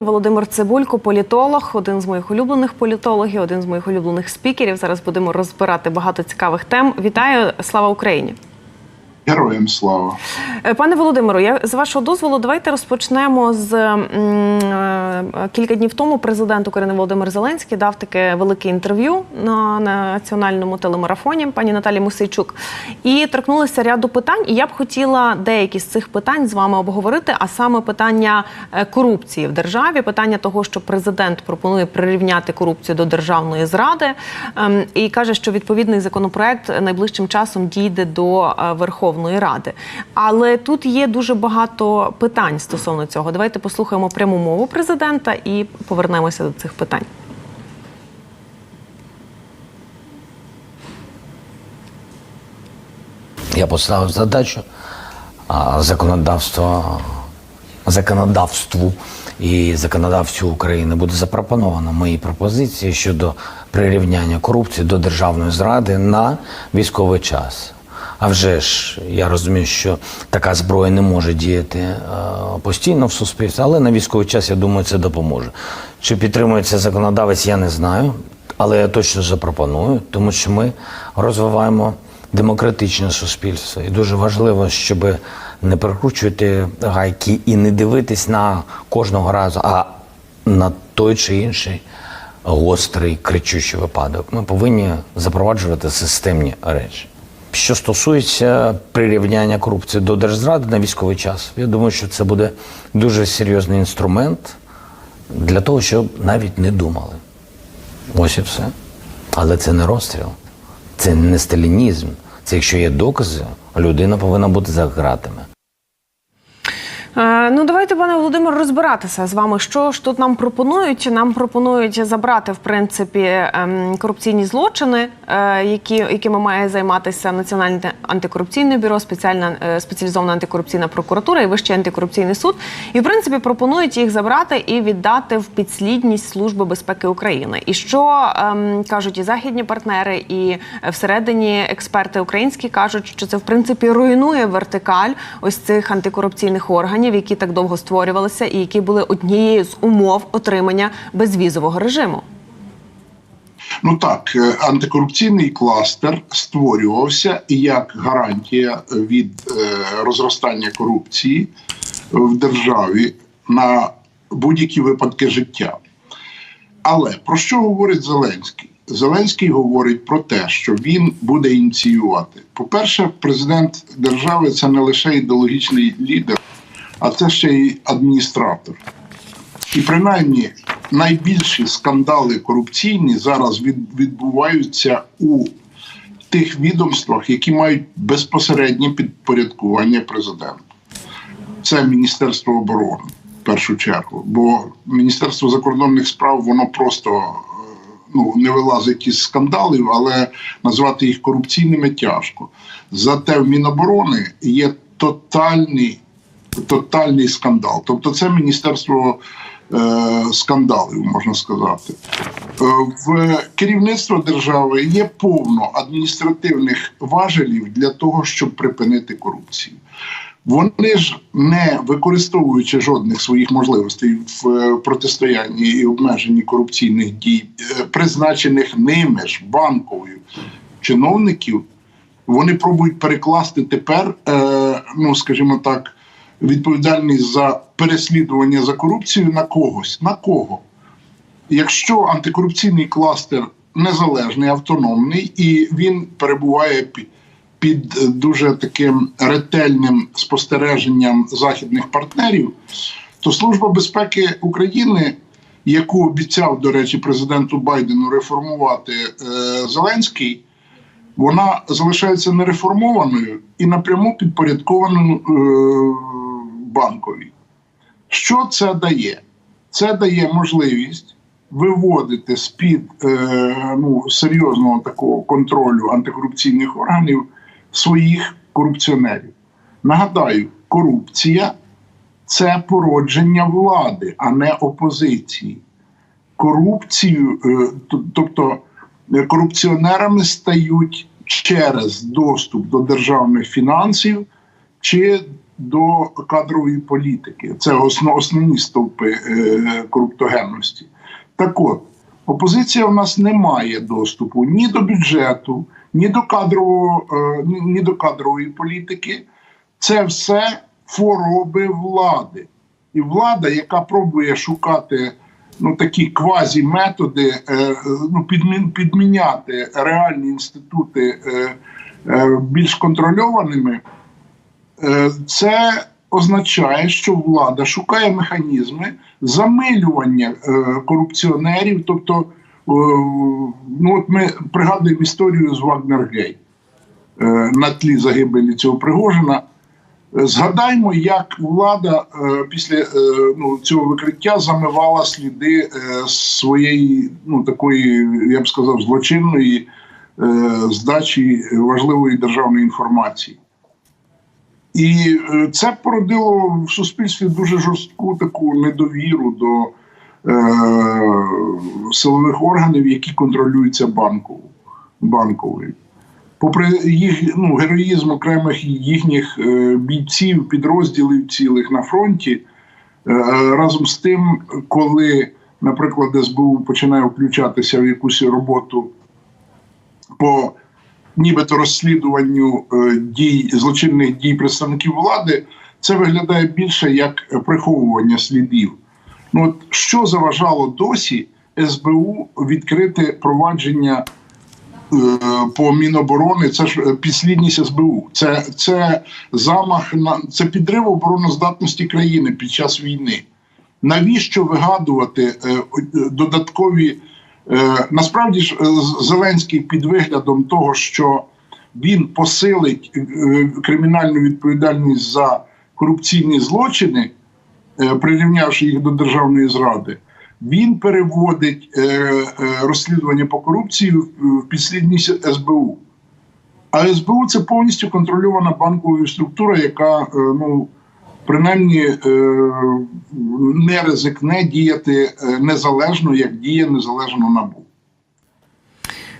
Володимир Цибулько, політолог, один з моїх улюблених політологів, один з моїх улюблених спікерів. Зараз будемо розбирати багато цікавих тем. Вітаю, слава Україні! Героям слава. Е, Пане Володимиру, я з вашого дозволу, давайте розпочнемо з е, кілька днів тому. Президент України Володимир Зеленський дав таке велике інтерв'ю на національному телемарафоні пані Наталі Мусейчук і торкнулися ряду питань. І я б хотіла деякі з цих питань з вами обговорити, а саме питання е, корупції в державі, питання того, що президент пропонує прирівняти корупцію до державної зради, ем, і каже, що відповідний законопроект найближчим часом дійде до е, Верховної Ради. Але тут є дуже багато питань стосовно цього. Давайте послухаємо пряму мову президента і повернемося до цих питань. Я поставив задачу а, законодавство, законодавству і законодавцю України буде запропоновано мої пропозиції щодо прирівняння корупції до державної зради на військовий час. А вже ж я розумію, що така зброя не може діяти е, постійно в суспільстві, але на військовий час я думаю, це допоможе. Чи підтримується законодавець, я не знаю, але я точно запропоную, тому що ми розвиваємо демократичне суспільство. І дуже важливо, щоб не прикручувати гайки і не дивитись на кожного разу, а на той чи інший гострий кричущий випадок. Ми повинні запроваджувати системні речі. Що стосується прирівняння корупції до держзради на військовий час, я думаю, що це буде дуже серйозний інструмент для того, щоб навіть не думали. Ось і все. Але це не розстріл, це не сталінізм. Це якщо є докази, людина повинна бути за ґратами. Е, Ну, давайте, пане Володимир, розбиратися з вами. Що ж тут нам пропонують? Нам пропонують забрати в принципі ем, корупційні злочини, е, які якими має займатися Національне антикорупційне бюро, спеціальна е, спеціалізована антикорупційна прокуратура і Вищий антикорупційний суд. І в принципі пропонують їх забрати і віддати в підслідність Служби безпеки України. І що ем, кажуть і західні партнери, і всередині експерти українські кажуть, що це в принципі руйнує вертикаль ось цих антикорупційних органів, які так довго створювалися, і які були однією з умов отримання безвізового режиму. Ну так, е, антикорупційний кластер створювався як гарантія від е, розростання корупції в державі на будь-які випадки життя. Але про що говорить Зеленський? Зеленський говорить про те, що він буде ініціювати. По-перше, президент держави це не лише ідеологічний лідер, а це ще й адміністратор. І принаймні найбільші скандали корупційні зараз відбуваються у тих відомствах, які мають безпосереднє підпорядкування президенту. Це Міністерство оборони в першу чергу. Бо Міністерство закордонних справ воно просто е, ну, не вилазить із скандалів, але назвати їх корупційними тяжко. Зате в Міноборони є тотальний тотальний скандал. Тобто, це міністерство е, скандалів, можна сказати. Е, в керівництво держави є повно адміністративних важелів для того, щоб припинити корупцію. Вони ж не використовуючи жодних своїх можливостей в е, протистоянні і обмеженні корупційних дій, е, призначених ними ж банковою чиновників, вони пробують перекласти тепер, ну скажімо так, відповідальність за переслідування за корупцію на когось. На кого? Якщо антикорупційний кластер незалежний, автономний, і він перебуває під, дуже таким ретельним спостереженням західних партнерів, то Служба безпеки України, яку обіцяв, до речі, президенту Байдену реформувати е, Зеленський, вона залишається нереформованою і напряму підпорядкованою е, банковій. Що це дає? Це дає можливість виводити з-під е, ну, серйозного такого контролю антикорупційних органів своїх корупціонерів. Нагадаю, корупція це породження влади, а не опозиції. Корупцію, е, тобто е, корупціонерами стають через доступ до державних фінансів чи до кадрової політики. Це основ, основні стовпи е, коруптогенності. Так от, опозиція в нас не має доступу ні до бюджету, ні до кадрового, е, ні- до кадрової політики. Це все хвороби влади. І влада, яка пробує шукати ну, такі квазі-методи, е, ну, підмін, підміняти реальні інститути більш контрольованими, це означає, що влада шукає механізми замилювання е, корупціонерів. Тобто, е, ну, от ми пригадуємо історію з Вагнергей е, на тлі загибелі цього Пригожина. Е, Згадаймо, як влада е, після е, ну, цього викриття замивала сліди е, своєї, ну такої, я б сказав, злочинної е, здачі важливої державної інформації. І е, це породило в суспільстві дуже жорстку таку недовіру до е, силових органів, які контролюються банков, банковою. Попри їх ну, героїзм окремих їхніх е, бійців, підрозділів цілих на фронті, е, разом з тим, коли, наприклад, СБУ починає включатися в якусь роботу по нібито розслідуванню е, дій злочинних дій представників влади, це виглядає більше як приховування слідів. Ну от що заважало досі СБУ відкрити провадження е, по Міноборони? Це ж е, підслідність СБУ. Це, це замах на це підрив обороноздатності країни під час війни. Навіщо вигадувати додаткові? Е, насправді ж е, Зеленський під виглядом того, що він посилить е, кримінальну відповідальність за корупційні злочини, прирівнявши їх до державної зради, він переводить розслідування по корупції в підслідність СБУ. А СБУ це повністю контрольована банкова структура, яка ну, принаймні е, не ризикне діяти е, незалежно, як діє незалежно набу.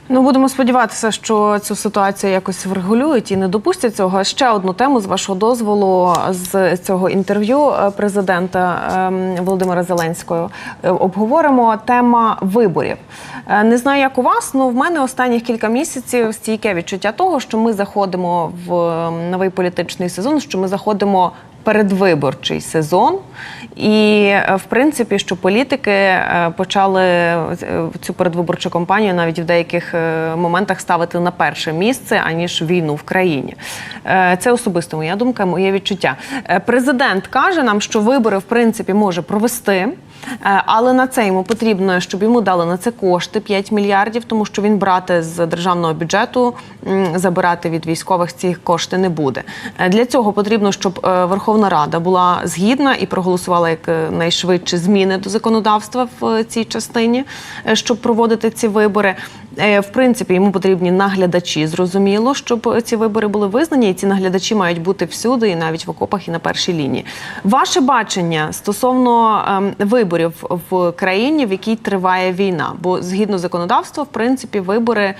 Ну, будемо сподіватися, що цю ситуацію якось врегулюють і не допустять цього. Ще одну тему з вашого дозволу з цього інтерв'ю е, президента ем, Володимира Зеленського обговоримо тема виборів. Не знаю, як у вас, але в мене останніх кілька місяців стійке відчуття того, що ми заходимо в ем, новий політичний сезон, що ми заходимо передвиборчий сезон, і е, в принципі, що політики е, почали е, цю передвиборчу кампанію навіть в деяких моментах ставити на перше місце аніж війну в країні. Це особисто моя думка, моє відчуття. Президент каже нам, що вибори в принципі може провести. Але на це йому потрібно, щоб йому дали на це кошти 5 мільярдів, тому що він брати з державного бюджету, забирати від військових ці кошти не буде. Для цього потрібно, щоб е, Верховна Рада була згідна і проголосувала як е, найшвидше зміни до законодавства в е, цій частині, е, щоб проводити ці вибори. В принципі, йому потрібні наглядачі, зрозуміло, щоб ці вибори були визнані, і ці наглядачі мають бути всюди, і навіть в окопах, і на першій лінії. Ваше бачення стосовно ем, виборів в країні, в якій триває війна, бо згідно законодавства, в принципі, вибори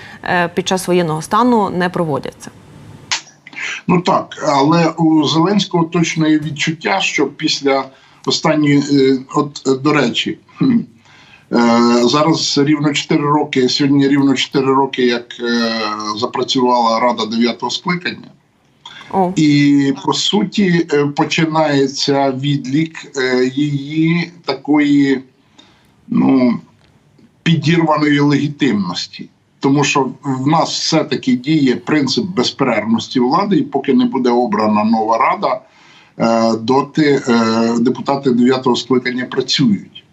під час воєнного стану не проводяться. Ну так, але у Зеленського точно є відчуття, що після останньої, е, от е, до речі, е, зараз рівно 4 роки, сьогодні рівно 4 роки, як запрацювала Рада 9 скликання. О, І по суті починається відлік її такої ну, підірваної легітимності. Тому що в нас все-таки діє принцип безперервності влади, і поки не буде обрана нова рада, е, доти е, депутати 9-го скликання працюють.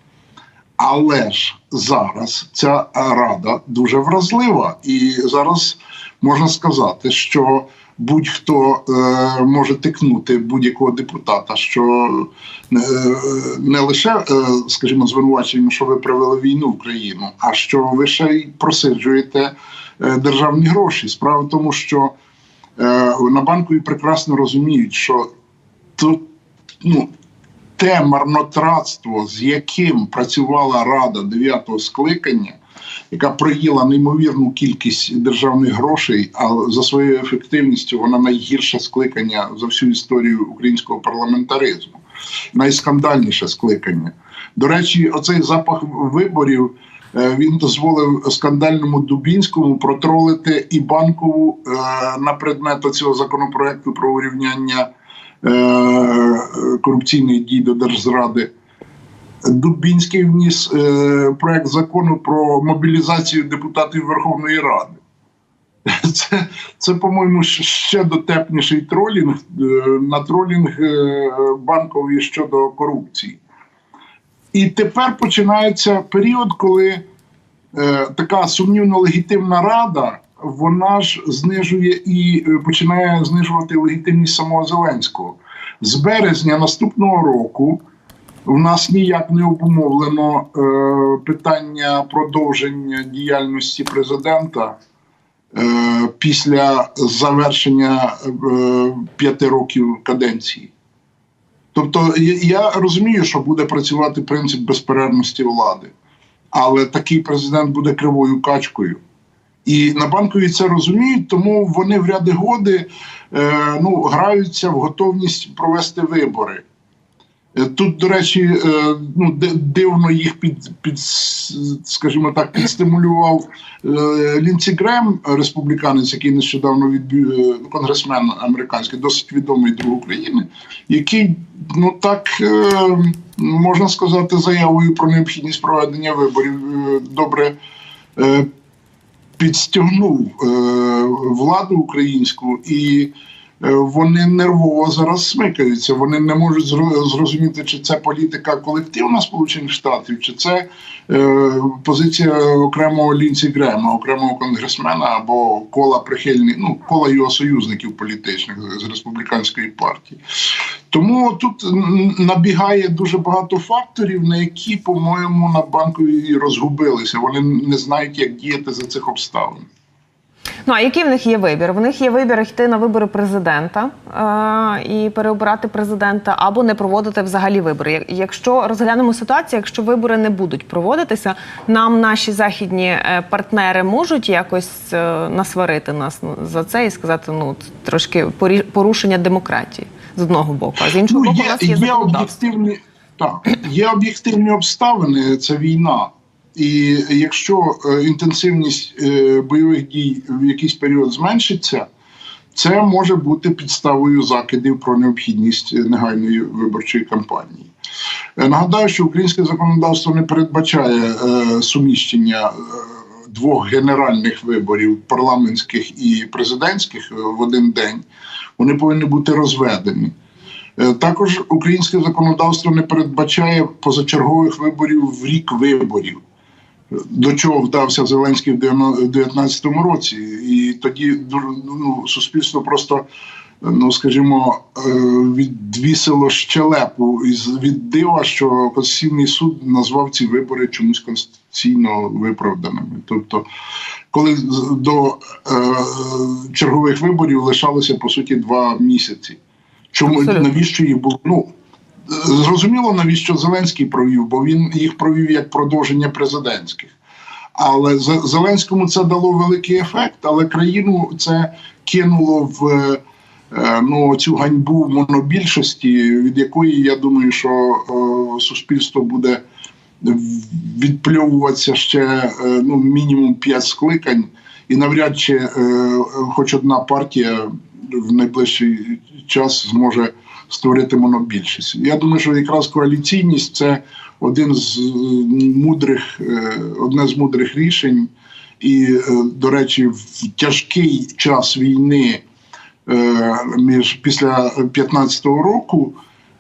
Але ж зараз ця рада дуже вразлива, і зараз можна сказати, що будь-хто е, може тикнути будь-якого депутата, що е, не лише, е, скажімо, звинувачуємо, що ви привели війну в країну, а що ви ще й просиджуєте е, державні гроші. Справа в тому, що е, на банку і прекрасно розуміють, що тут ну, те марнотратство, з яким працювала рада 9-го скликання, яка проїла неймовірну кількість державних грошей, а за своєю ефективністю вона найгірше скликання за всю історію українського парламентаризму, найскандальніше скликання. До речі, оцей запах виборів. е, Він дозволив скандальному Дубінському протролити і банкову е, на предмет цього законопроекту про урівняння е, корупційних дій до держзради. Дубінський вніс е, проект закону про мобілізацію депутатів Верховної Ради. Це, це по-моєму, ще дотепніший тролінг е, на тролінг е, банковий щодо корупції. І тепер починається період, коли е, така сумнівно легітимна рада, вона ж знижує і е, починає знижувати легітимність самого Зеленського. З березня наступного року в нас ніяк не обумовлено е, питання продовження діяльності президента е, після завершення е, п'яти років каденції. Тобто я розумію, що буде працювати принцип безперервності влади, але такий президент буде кривою качкою. І на банкові це розуміють, тому вони в ряди годи е, ну, граються в готовність провести вибори. Е, Тут, до речі, е, ну, ди- дивно їх під, під скажімо так, підстимулював е, Лінці Грем, республіканець, який нещодавно відбив конгресмен американський, досить відомий друг України, який, ну так можна сказати, заявою про необхідність проведення виборів добре підстягнув владу українську і. Е, Вони нервово зараз смикаються. Вони не можуть зро- зрозуміти, чи це політика колективна Сполучених Штатів, чи це е, позиція окремого Лінці Грема, окремого конгресмена або кола прихильних, ну кола його союзників політичних з республіканської партії. Тому тут набігає дуже багато факторів, на які, по-моєму, на банкові розгубилися. Вони не знають, як діяти за цих обставин. Ну а який в них є вибір? В них є вибір йти на вибори президента е- і переобирати президента, або не проводити взагалі вибори. Якщо розглянемо ситуацію, якщо вибори не будуть проводитися, нам наші західні е, партнери можуть якось е, насварити нас за це і сказати, ну трошки порушення демократії з одного боку, а з іншого Ну, боку, у є, нас є є об'єктивні так, є об'єктивні обставини. Це війна. І якщо е, інтенсивність е, бойових дій в якийсь період зменшиться, це може бути підставою закидів про необхідність е, негайної виборчої кампанії. Нагадаю, що українське законодавство не передбачає суміщення двох генеральних виборів парламентських і президентських в один день. Вони повинні бути розведені. Також українське законодавство не передбачає позачергових виборів в рік виборів, до чого вдався Зеленський в 2019 році. І тоді ну, суспільство просто, ну скажімо, е, відвісило щелепу із від дива, що Конституційний суд назвав ці вибори чомусь конституційно виправданими. Тобто, коли до е, чергових виборів лишалося по суті два місяці. Чому Абсолютно. навіщо їх було? Ну зрозуміло, навіщо Зеленський провів, бо він їх провів як продовження президентських. Але Зеленському це дало великий ефект, але країну це кинуло в е, ну, цю ганьбу монобільшості, від якої я думаю, що е, суспільство буде відпльовуватися ще е, ну, мінімум п'ять скликань, і навряд чи е, хоч одна партія в найближчий час зможе створити монобільшість. Я думаю, що якраз коаліційність це один з е, мудрих, е, одне з мудрих рішень. І, е, до речі, в тяжкий час війни між після 15-го року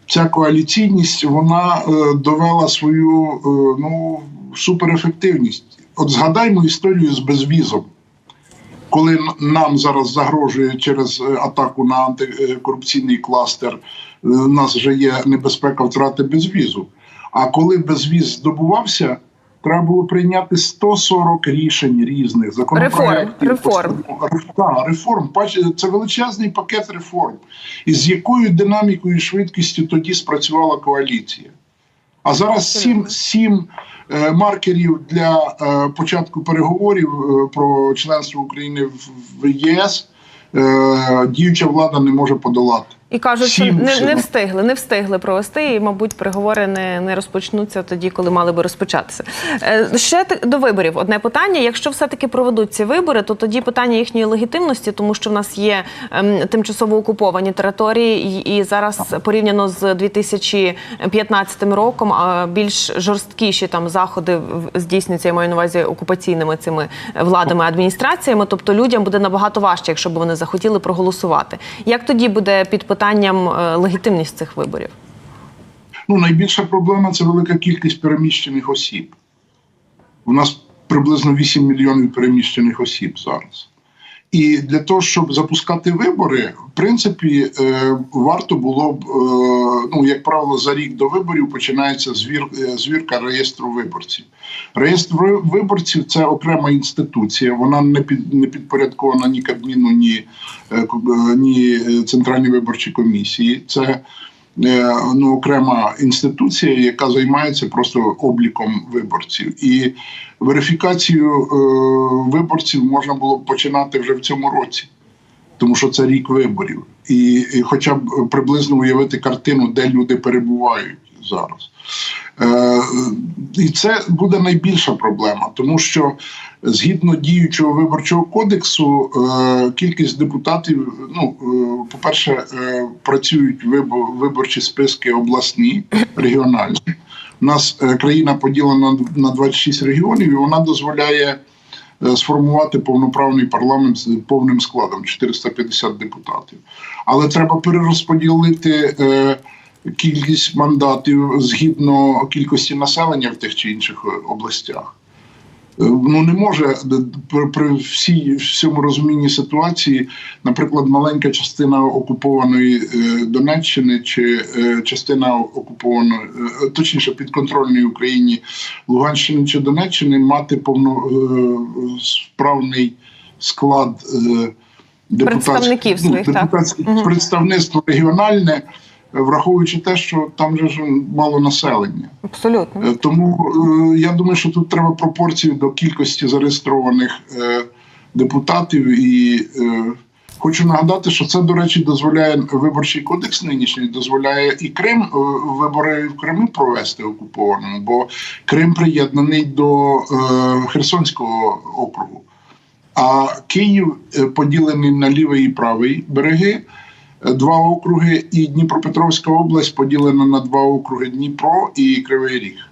ця коаліційність вона довела свою ну, суперефективність. От згадаймо історію з безвізом. Коли нам зараз загрожує через е, атаку на антикорупційний кластер, е, у нас вже є небезпека втрати безвізу. А коли безвіз здобувався, треба було прийняти 140 рішень різних законопроєктів. Реформ, реформ. Бач- Це величезний пакет реформ. І з якою динамікою і швидкістю тоді спрацювала коаліція. А зараз сім, сім е, маркерів для е, початку переговорів е, про членство України в, ЄС діюча влада не може подолати. І кажуть, що не, не встигли, не встигли провести, і, мабуть, переговори не, не розпочнуться тоді, коли мали би розпочатися. Е, Ще до виборів одне питання. Якщо все-таки проведуть ці вибори, то тоді питання їхньої легітимності, тому що в нас є ем, тимчасово окуповані території, і, і зараз порівняно з 2015 роком а, більш жорсткіші там заходи здійснюються, я маю на увазі окупаційними цими владами, адміністраціями. Тобто людям буде набагато важче, якщо б вони захотіли проголосувати. Як тоді буде під питанням е, легітимність цих виборів? Ну, найбільша проблема це велика кількість переміщених осіб. У нас приблизно 8 мільйонів переміщених осіб зараз. І для того, щоб запускати вибори, в принципі, е, варто було б, е, ну, як правило, за рік до виборів починається звір, е, звірка реєстру виборців. Реєстр виборців це окрема інституція, вона не, під, не підпорядкована ні Кабміну, ні, ні Центральній виборчій комісії. Це ну, окрема інституція, яка займається просто обліком виборців. І верифікацію е, виборців можна було б починати вже в цьому році, тому що це рік виборів. І, і хоча б приблизно уявити картину, де люди перебувають зараз. Е, і це буде найбільша проблема, тому що згідно діючого виборчого кодексу, е, кількість депутатів, ну, е, по-перше, працюють виборчі списки обласні, регіональні. У нас країна поділена на 26 регіонів, і вона дозволяє сформувати повноправний парламент з повним складом 450 депутатів. Але треба перерозподілити кількість мандатів згідно кількості населення в тих чи інших е, областях. Е, Ну не може при, при всій всьому розумінні ситуації, наприклад, маленька частина окупованої е, Донеччини чи е, частина окупованої, е, точніше підконтрольної Україні Луганщини чи Донеччини мати повносправний склад е, депутатських- Представників своїх, так. представництво регіональне, враховуючи те, що там же ж мало населення. Абсолютно. Е, Тому е, я думаю, що тут треба пропорцію до кількості зареєстрованих е, депутатів. І хочу нагадати, що це, до речі, дозволяє виборчий кодекс нинішній, дозволяє і Крим вибори в Криму провести окупованому, бо Крим приєднаний до е, Херсонського округу. А Київ поділений на лівий і правий береги. Е, Два округи, і Дніпропетровська область поділена на два округи Дніпро і Кривий Ріг.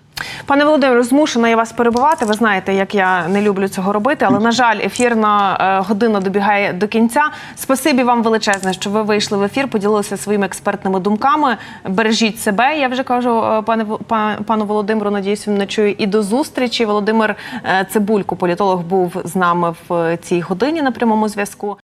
Пане Володимире, змушена я вас перебувати. Ви знаєте, як я не люблю цього робити, але на жаль, ефірна е, година добігає до кінця. Спасибі вам величезне, що ви вийшли в ефір, поділилися своїми експертними думками. Бережіть себе. Я вже кажу, е, пане пану Володимиру. Надіюсь, він не чує. І до зустрічі. Володимир Цибулько, політолог, був з нами в цій годині на прямому зв'язку.